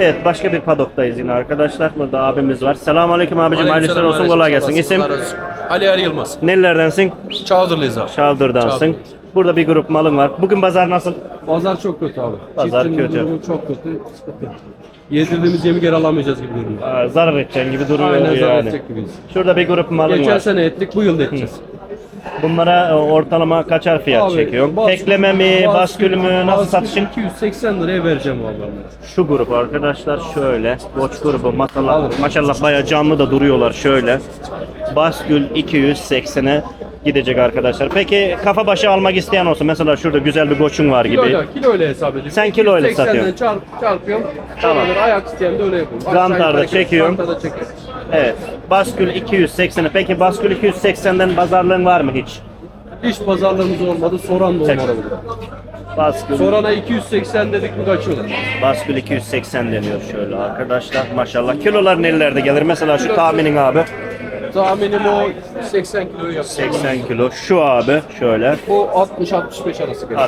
Evet başka bir padoktayız yine arkadaşlar. Burada abimiz var. Selamünaleyküm abicim. Hayırlı olsun. Kolay gelsin. İsim? Ali Er Yılmaz. Nerelerdensin? Çağdırlıyız abi. Şaldır'dansın. Çağdır. Burada bir grup malın var. Bugün pazar nasıl? Pazar çok kötü abi. Pazar Çiftçinin kötü. durumu çok kötü. Yedirdiğimiz yemi geri alamayacağız gibi duruyor. Aa, zarar edeceğin gibi duruyor Aynen zarar yani. edecek gibiyiz. Şurada bir grup malın Geçen var. sene ettik, bu yıl da edeceğiz. Bunlara e, ortalama kaçar fiyat Abi, çekiyorsun? bas- Tekleme mi, bas- baskül mü, nasıl baskül satışın? 280 liraya vereceğim vallahi. Şu grup arkadaşlar şöyle. Boç grubu maşallah, maşallah bayağı canlı da duruyorlar şöyle. Baskül 280'e gidecek arkadaşlar. Peki kafa başı almak isteyen olsun. Mesela şurada güzel bir goçun var gibi. Kiloyla, kiloyla hesap ediyorum. Sen kiloyla 280'den satıyorsun. Çarp, çarpıyorum. Tamam. Ayak isteyen de öyle yapıyorum. Zantarda çekiyorum. zantarda çekiyorum. Evet. Baskül 280'e. Peki baskül 280'den pazarlığın var mı hiç? Hiç pazarlarımız olmadı, soran da Çek. olmadı. Baskül, Sorana 280 dedik mi kaçıyorlar. baskül 280 deniyor şöyle arkadaşlar. Maşallah. Kilolar nelerde gelir? Mesela şu tahminin abi. Tahminim o 80 kiloyu yapıyor. 80 kilo. Şu abi şöyle. Bu 60-65 arası gelir.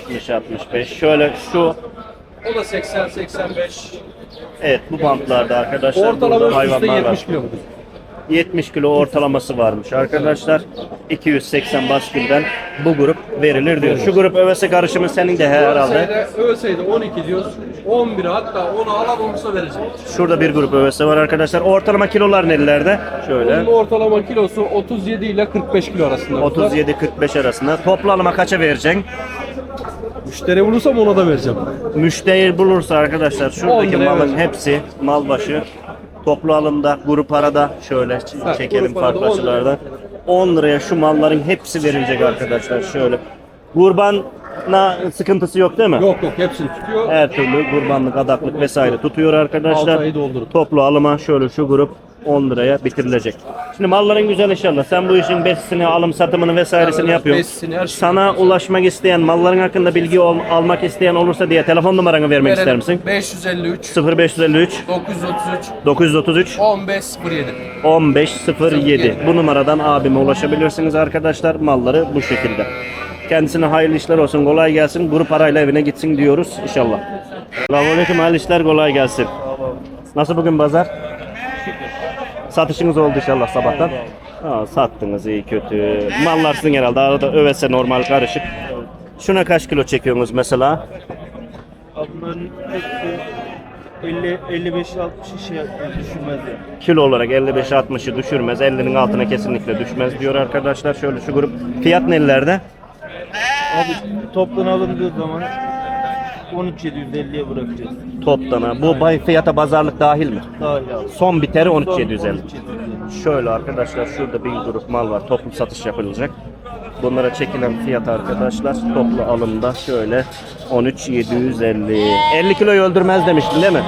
60-65. Şöyle şu. O da 80-85. Evet bu bantlarda arkadaşlar. Ortalama burada üstte hayvanlar 70 var. kilo mudur? 70 kilo ortalaması varmış arkadaşlar. 280 baskülden bu grup verilir diyor. Şu grup övese karışımı senin de herhalde. Ölseydi, ölseydi 12 diyoruz. 11 hatta 10'u alamamışsa vereceğim. Şurada bir grup övese var arkadaşlar. Ortalama kilolar nelerde? Şöyle. Bunun ortalama kilosu 37 ile 45 kilo arasında. 37-45 arasında. Toplamama kaça vereceksin? Müşteri bulursam ona da vereceğim. Müşteri bulursa arkadaşlar şuradaki 10 liraya malın vereceğim. hepsi mal başı toplu alımda grup arada şöyle Ha, çekelim farklı 10 liraya. açılardan. 10 liraya şu malların hepsi verilecek arkadaşlar şöyle. Kurbana sıkıntısı yok değil mi? Yok yok hepsini tutuyor. Her türlü kurbanlık, adaklık vesaire tutuyor arkadaşlar. Toplu alıma şöyle şu grup 10 liraya bitirilecek. Şimdi malların güzel inşallah. Sen bu işin besisini, alım satımını vesairesini Evet, yapıyorsun. besisini, her şeyi Sana ulaşmak isteyen, malların hakkında bilgi ol- almak isteyen olursa diye telefon numaranı vermek ister misin? 553 0553 933 933 1507. 1507. Bu numaradan abime ulaşabilirsiniz arkadaşlar. Malları bu şekilde. Kendisine hayırlı işler olsun, kolay gelsin. Grup parayla evine gitsin diyoruz inşallah. Selamünaleyküm, hayırlı işler, kolay gelsin. Nasıl bugün pazar? Satışınız oldu inşallah sabahtan. Aa, sattınız iyi kötü. Mallar sizin herhalde arada övese normal karışık. Şuna kaç kilo çekiyorsunuz mesela? Bunların hepsi 50 55 60 şey düşünmez yani. Kilo olarak 55-60'ı düşürmez. 50'nin altına kesinlikle düşmez diyor arkadaşlar. Şöyle şu grup. Fiyat nelerde? Abi toptan alındığı zaman 13750'ye bırakacağız. Toptan ha. Bu bay fiyata pazarlık dahil mi? Dahil abi. Son biteri Son 13750. 13750. Şöyle arkadaşlar şurada bir grup mal var. Toplu satış yapılacak. Bunlara çekilen fiyat arkadaşlar toplu alımda şöyle 13750. 50 kiloyu öldürmez demiştin değil mi?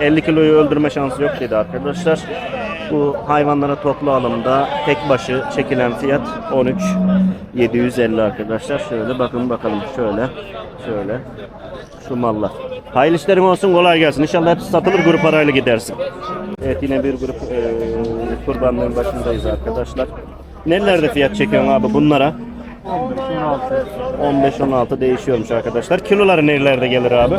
50 kiloyu öldürme şansı yok dedi arkadaşlar. Bu hayvanlara toplu alımda tek başı çekilen fiyat 13750 arkadaşlar. Şöyle bakın bakalım şöyle şöyle şu mallar. Hayırlı işlerin olsun kolay gelsin. İnşallah hepsi satılır grup parayla gidersin. Evet yine bir grup eee kurbanların başındayız arkadaşlar. Nelerde fiyat çekiyorsun abi bunlara? 15-16 değişiyormuş arkadaşlar. Kiloları nerelerde gelir abi?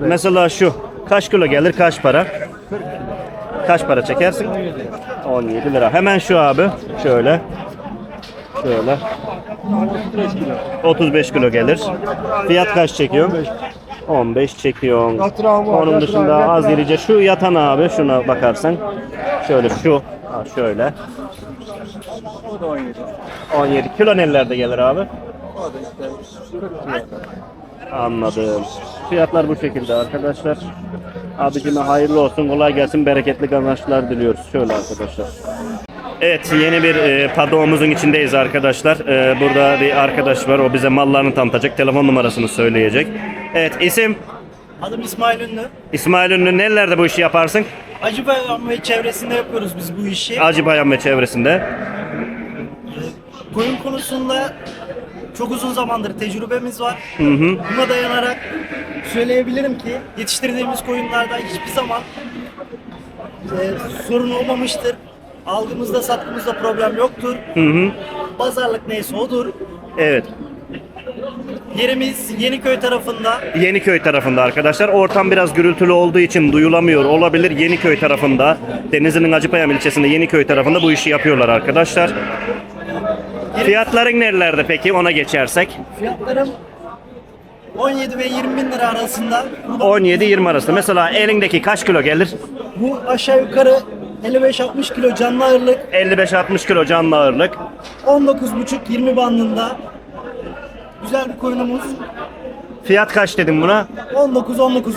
Mesela şu kaç kilo gelir kaç para? Kaç para çekersin? 17 lira. Hemen şu abi şöyle. Şöyle. 35 kilo gelir. Fiyat kaç çekiyor? 15 çekiyorsun. Onun dışında az irice şu yatan abi şuna bakarsan. Şöyle şu. Ha şöyle. 17 kilo nelerde gelir abi? Anladım. Fiyatlar bu şekilde arkadaşlar. Abicime hayırlı olsun, kolay gelsin, bereketli kazançlar diliyoruz. Şöyle arkadaşlar. Evet yeni bir e, padomuzun içindeyiz arkadaşlar. E, burada bir arkadaş var. O bize mallarını tanıtacak. Telefon numarasını söyleyecek. Evet isim Adım İsmail Ünlü. İsmail Ünlü. Nerelerde bu işi yaparsın? Acıbayram ve çevresinde yapıyoruz biz bu işi. Acıbayam ve çevresinde. Koyun konusunda çok uzun zamandır tecrübemiz var. Hı hı. Buna dayanarak söyleyebilirim ki yetiştirdiğimiz koyunlarda hiçbir zaman e, sorun olmamıştır. Algımızda sattığımızda problem yoktur. Hı hı. Pazarlık neyse odur. Evet. Yerimiz Yeniköy tarafında. Yeniköy tarafında arkadaşlar. Ortam biraz gürültülü olduğu için duyulamıyor olabilir. Yeniköy tarafında, Denizli'nin Acıpayam ilçesinde Yeniköy tarafında bu işi yapıyorlar arkadaşlar. Fiyatların nerelerde peki ona geçersek? Fiyatlarım 17 ve 20 bin lira arasında. 17-20 arasında. Mesela elindeki kaç kilo gelir? Bu aşağı yukarı 55-60 kilo canlı ağırlık. 55-60 kilo canlı ağırlık. 19,5-20 bandında. Güzel bir koyunumuz. Fiyat kaç dedim buna? 19-19,5.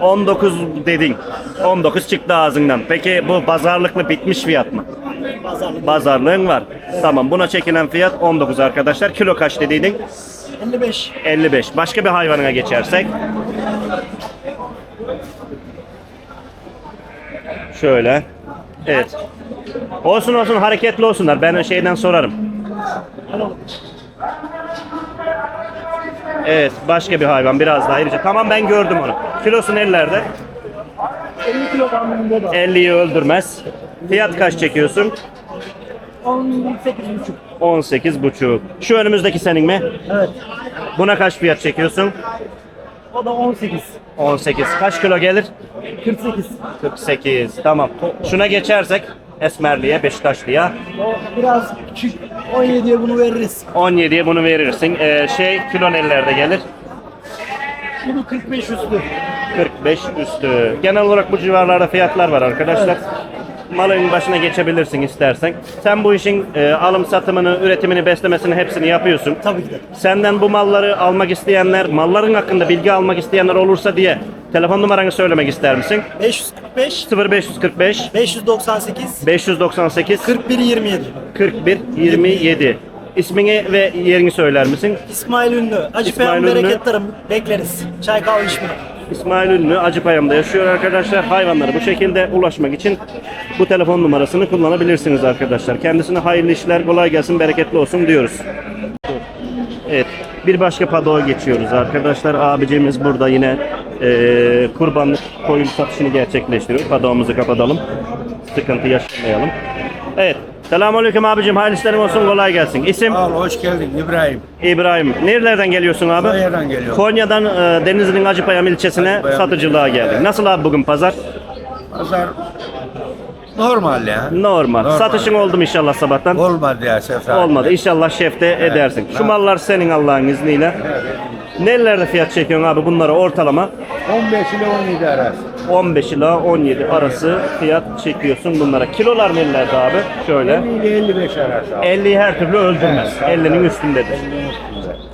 19 dedin. 19 çıktı ağzından. Peki bu pazarlıklı bitmiş fiyat mı? Pazarlığın var. Tamam buna çekilen fiyat 19 arkadaşlar. Kilo kaç dediydin? 55. 55. Başka bir hayvanına geçersek. Şöyle. Evet. Olsun olsun hareketli olsunlar. Ben şeyden sorarım. Evet başka bir hayvan biraz daha irice. Tamam ben gördüm onu. Kilosu nelerde? 50 kilo bandında da. 50'yi öldürmez. Fiyat kaç çekiyorsun? 18,5. 18 buçuk. Şu önümüzdeki senin mi? Evet. Buna kaç fiyat çekiyorsun? O da 18. 18. Kaç kilo gelir? 48. 48. Tamam. Şuna geçersek Esmerli'ye, Beşiktaşlı'ya. O biraz küçük. 17'ye bunu veririz. 17'ye bunu verirsin. Ee, şey kilo ellerde gelir. Bunu 45 üstü. 45 üstü. Genel olarak bu civarlarda fiyatlar var arkadaşlar. Malın başına geçebilirsin istersen. Sen bu işin e, alım satımını, üretimini, beslemesini hepsini yapıyorsun. Tabii ki de. Senden bu malları almak isteyenler, malların hakkında bilgi almak isteyenler olursa diye telefon numaranı söylemek ister misin? 545 0545 598 598 41 27. 41 27. İsmini ve yerini söyler misin? İsmail Ünlü. Acı İsmail Ünlü. bereketlerim. Bekleriz. Çay kahve içme. İsmail Ünlü Acıpayam'da yaşıyor arkadaşlar. Hayvanlara bu şekilde ulaşmak için bu telefon numarasını kullanabilirsiniz arkadaşlar. Kendisine hayırlı işler, kolay gelsin, bereketli olsun diyoruz. Evet, bir başka padoğa geçiyoruz arkadaşlar. Abicimiz burada yine eee kurbanlık koyun satışını gerçekleştiriyor. Padoğumuzu kapatalım. Sıkıntı yaşamayalım. Evet, selamünaleyküm abicim. Hayırlı işlerin olsun, kolay gelsin. İsim? Sağ ol, hoş geldin İbrahim. İbrahim. Nerelerden geliyorsun abi? Konya'dan geliyorum. Konya'dan e, Denizli'nin Acıpayam ilçesine Acıpayam satıcılığa geldik. Nasıl abi bugün pazar? Pazar normal ya. Normal. Normal. Satışın oldu mu inşallah sabahtan? Olmadı ya sefer. Olmadı. İnşallah şefte edersin. Şu Evet. mallar senin Allah'ın izniyle. Nelerde fiyat çekiyorsun abi bunlara ortalama? 15 ile 17 arası. 15 ila 17 arası fiyat çekiyorsun bunlara. Kilolar nelerde abi? Şöyle. 50 ile 55 arası. 50'yi her türlü öldürmez. Evet, 50'nin üstündedir.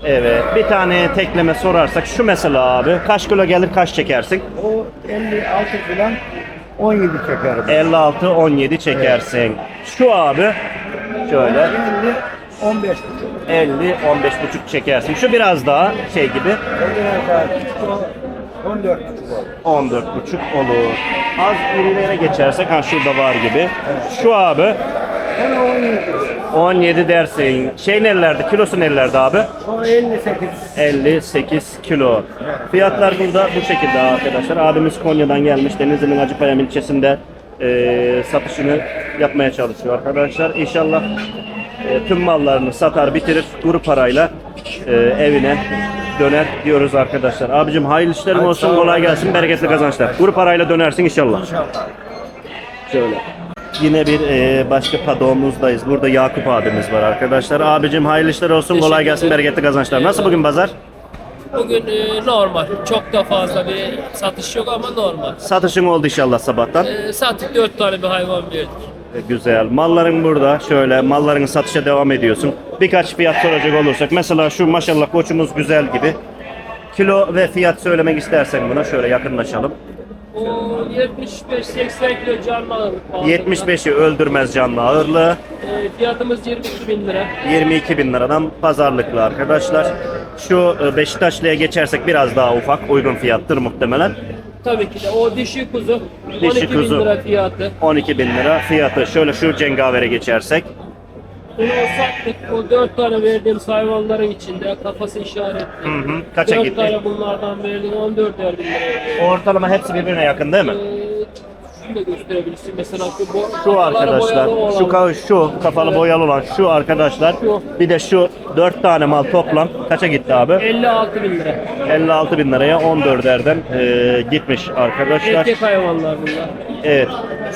Evet. Bir tane tekleme sorarsak şu mesela abi. Kaç kilo gelir kaç çekersin? O 56 falan 17 çekerim. 56 17 çekersin. Şu abi şöyle 50 15 buçuk. 50 15 buçuk çekersin. Şu biraz daha şey gibi O biraz daha küçük o 14 buçuk olur. 14 buçuk olur. Az irilere geçersek ha şurada var gibi. Şu abi Onu 17. 17 dersin. Şey nelerde? Kilosu nelerde abi? O 58. 58 kilo. Fiyatlar burada bu şekilde arkadaşlar. Abimiz Konya'dan gelmiş. Denizli'nin Acıpayam ilçesinde eee, satışını yapmaya çalışıyor arkadaşlar. İnşallah eee, tüm mallarını satar bitirir. Kuru parayla eee, evine döner diyoruz arkadaşlar. Abicim hayırlı işlerin Hadi olsun. Kolay gelsin. Bereketli kazançlar. Kuru parayla dönersin inşallah. İnşallah. Şöyle. Yine bir e, başka padoğumuzdayız. Burada Yakup abimiz var arkadaşlar. Abicim hayırlı işler olsun. Kolay gelsin. Bereketli kazançlar. Nasıl bugün pazar? Bugün e, normal. Çok da fazla bir satış yok ama normal. Satışın oldu inşallah sabahtan. E, sattık 4 tane bir hayvan verdik. E, Güzel. Malların burada. Şöyle malların satışa devam ediyorsun. Birkaç fiyat soracak olursak. Mesela şu maşallah koçumuz güzel gibi. Kilo ve fiyat söylemek istersen buna şöyle yakınlaşalım. O 75-80 kilo canlı ağırlık. aldım. 75'i öldürmez canlı ağırlığı. E, fiyatımız 22 bin lira. 22 bin liradan pazarlıklı arkadaşlar. Şu e, Beşiktaşlı'ya geçersek biraz daha ufak. Uygun fiyattır muhtemelen. Tabii ki de o dişi kuzu. Dişi 12 kuzu. bin lira fiyatı. 12 bin lira fiyatı. Şöyle şu cengavere geçersek. Bunu sattık. O 4 tane verdiğimiz hayvanların içinde kafası işaretli. Hı hı. Kaça 4 gitti? tane bunlardan verdik 14 bin lira. Ortalama hepsi birbirine yakın değil mi? E, boyasını da gösterebilirsin. Mesela şu, bo Şu arkadaşlar, şu ka- şu kafalı boyalı olan şu arkadaşlar. Şu. Bir de şu 4 tane mal toplam kaça gitti abi? 56 bin lira. 56 bin liraya 14'erden e, gitmiş arkadaşlar. Erkek hayvanlar bunlar. Evet.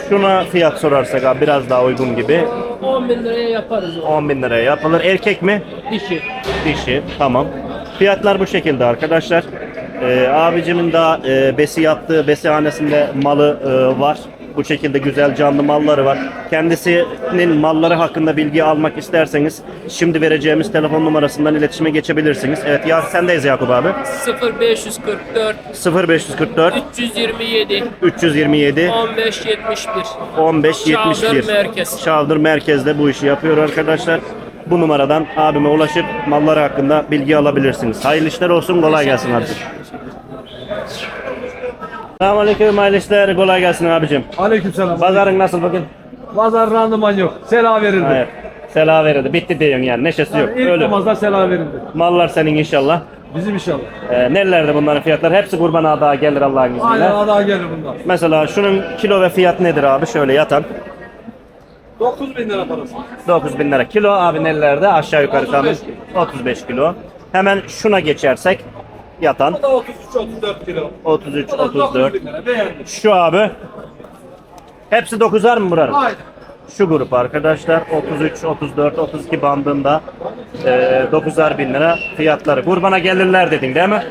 Şuna fiyat sorarsak abi biraz daha uygun gibi. 10 bin liraya yaparız onu. 10 bin liraya yapılır. Erkek mi? Dişi. Dişi. Tamam. Fiyatlar bu şekilde arkadaşlar. Ee, abicimin daha e, besi yaptığı besihanesinde malı e, var. Bu şekilde güzel canlı malları var. Kendisinin malları hakkında bilgi almak isterseniz şimdi vereceğimiz telefon numarasından iletişime geçebilirsiniz. Evet ya sendeyiz Yakup abi. 0544 0544 327 327 15 71. 15 71. Çavdır Merkez. Çavdır merkezde bu işi yapıyor arkadaşlar. Bu numaradan abime ulaşıp malları hakkında bilgi alabilirsiniz. Hayırlı işler olsun, kolay gelsin abicim. Selamünaleyküm, hayırlı işler, kolay gelsin abicim. Aleykümselam. Pazarın nasıl bugün? Pazar randıman yok. Sela verildi. Evet. Sela verildi, bitti diyorsun yani, neşesi yok. İlk Öyle. namazda sela verildi. Mallar senin inşallah. Bizim inşallah. Ee, nerelerde bunların fiyatları? Hepsi kurban ağa gelir Allah'ın izniyle. Aynen daha gelir bundan. Mesela şunun kilo ve fiyat nedir abi? Şöyle yatan. 9 bin lira parası. 9000 lira kilo abi nelerde aşağı yukarı 35 tahmin 35 kilo. Hemen şuna geçersek yatan O da 33-34 kilo. 33 O da 9 34. bin lira. Beğendim. Şu abi hepsi 9'ar mı buranın? Aynen. Şu grup arkadaşlar 33 34 32 bandında e, 9'ar bin lira fiyatları. Kurbana gelirler dedin değil mi?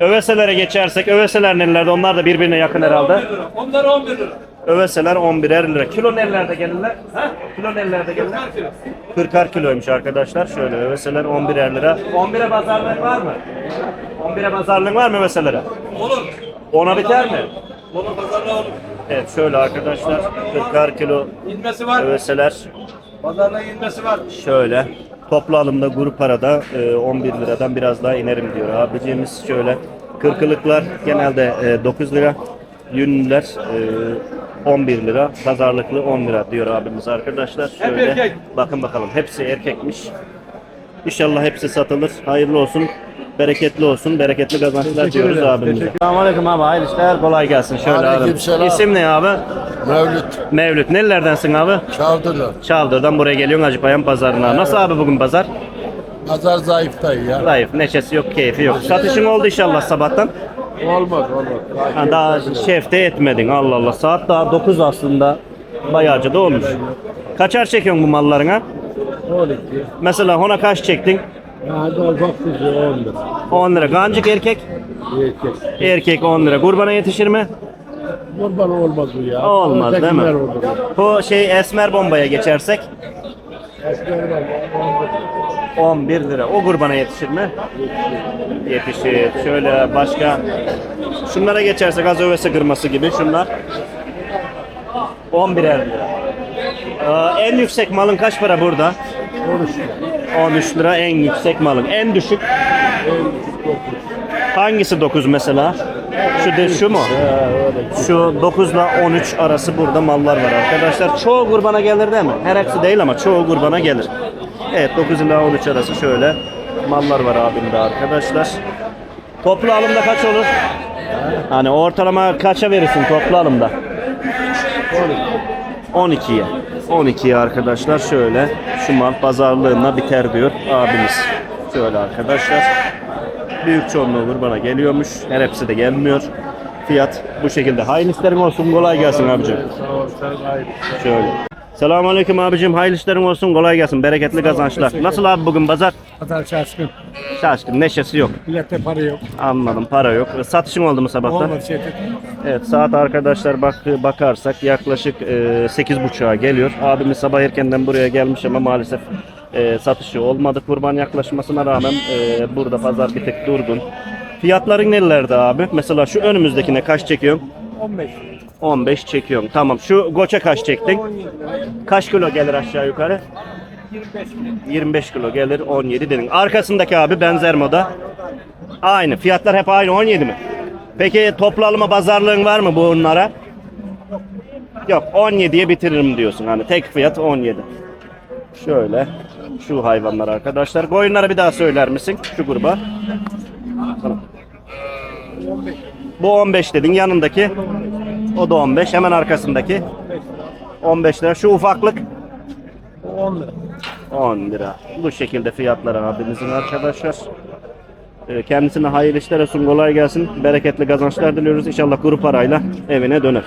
Öveselere geçersek öveseler nelerde onlar da birbirine yakın 11 herhalde. lira. Onlar 11 lira. Öveseler 11'er lira. Kilo nelerde gelirler? Ha? Kilo nelerde gelirler? Her kilo. 40'ar kiloymuş arkadaşlar. Şöyle öveseler 11'er lira. 11'e pazarlık var mı? 11'e pazarlık var mı öveselere? Olur. Ona biter mi? Olur pazarla olur. Evet şöyle arkadaşlar 40'ar kilo İnmesi var. öveseler Pazarla inmesi var. şöyle toplu alımda grup arada e, 11 liradan biraz daha inerim diyor abicimiz şöyle kırkılıklar genelde e, 9 lira yünlüler e, 11 lira pazarlıklı 10 lira diyor abimiz arkadaşlar şöyle bakın bakalım hepsi erkekmiş İnşallah hepsi satılır hayırlı olsun bereketli olsun bereketli kazançlar diyoruz abimize. Selamünaleyküm abi hayırlı işler kolay gelsin şöyle abi. Aleykümselam. İsim ne abi? Mevlüt Mevlüt nerelerdensin abi? Çavdırlı. Çavdır'dan buraya geliyorsun Hacıpayam pazarına. Nasıl abi bugün pazar? Pazar zayıf dayı ya. Zayıf, neşesi yok, keyfi yok. Satışın oldu inşallah sabahtan. Olmaz olmaz. Ha, daha şefte etmedin Allah Allah. Saat daha 9 aslında. Bayağıca da olmuş. Kaçar çekiyorsun bu mallarına? 12. Mesela ona kaç çektin? Kuzu 10 lira. 10 lira. Gancık erkek? Erkek. Erkek 10 lira. Kurbana yetişir mi? Kurban olmaz bu ya. Olmaz değil mi? Ötekiler olur. Bu şey esmer bombaya geçersek Eskiden var, 11 lira. O kurbana yetişir mi? Yetişir. Şöyle başka şunlara geçersek az övesi kırması gibi şunlar 11 lira. Ee, en yüksek malın kaç para burada? 13 lira en yüksek malın. En düşük hangisi 9 mesela? Şu de şu mu? Şu 9 ile 13 arası burada mallar var arkadaşlar. Çoğu kurbana gelir değil mi? Her hepsi değil ama çoğu kurbana gelir. Evet 9 ile 13 arası şöyle mallar var abimde arkadaşlar. Toplu alımda kaç olur? Hani ortalama kaça verirsin toplu alımda? 12'ye. 12'ye arkadaşlar şöyle şu mal pazarlığına biter diyor abimiz. Şöyle arkadaşlar. Büyük çoğunluğu kurbana geliyormuş. Her hepsi de gelmiyor. Fiyat bu şekilde. Hayırlı işlerin olsun. Kolay gelsin abicim. Şöyle. Selamünaleyküm abicim. Hayırlı işlerin olsun. Kolay gelsin. Bereketli kazançlar. Nasıl abi bugün pazar? Pazar şaşkın. Şaşkın. Neşesi yok. Millette para yok. Anladım. Para yok. Satışın oldu mu sabahtan? Olmaz şey. Evet saat arkadaşlar bak bakarsak yaklaşık e, 8.30'a geliyor. Abimiz sabah erkenden buraya gelmiş ama maalesef e, satışı olmadı. Kurban yaklaşmasına rağmen e, burada pazar bir tek durgun. Fiyatların nelerde abi? Mesela şu önümüzdekine kaç çekiyorsun? 15. 15 çekiyorum. Tamam. Şu goça kaç çektin? Kaç kilo gelir aşağı yukarı? 25 kilo gelir 17 dedin. Arkasındaki abi benzer moda. Aynı. Fiyatlar hep aynı 17 mi? Peki toplu alıma pazarlığın var mı bunlara? Yok 17'ye bitiririm diyorsun. Hani tek fiyat 17. Şöyle şu hayvanlar arkadaşlar. Koyunları bir daha söyler misin şu gruba? Bu 15 dedin yanındaki O da 15. Hemen arkasındaki 15 lira. Şu ufaklık 10 lira. 10 lira. Bu şekilde fiyatlar abimizin arkadaşlar. Ee, Kendisine hayırlı işler olsun, kolay gelsin. Bereketli kazançlar diliyoruz. İnşallah grup parayla evine döner.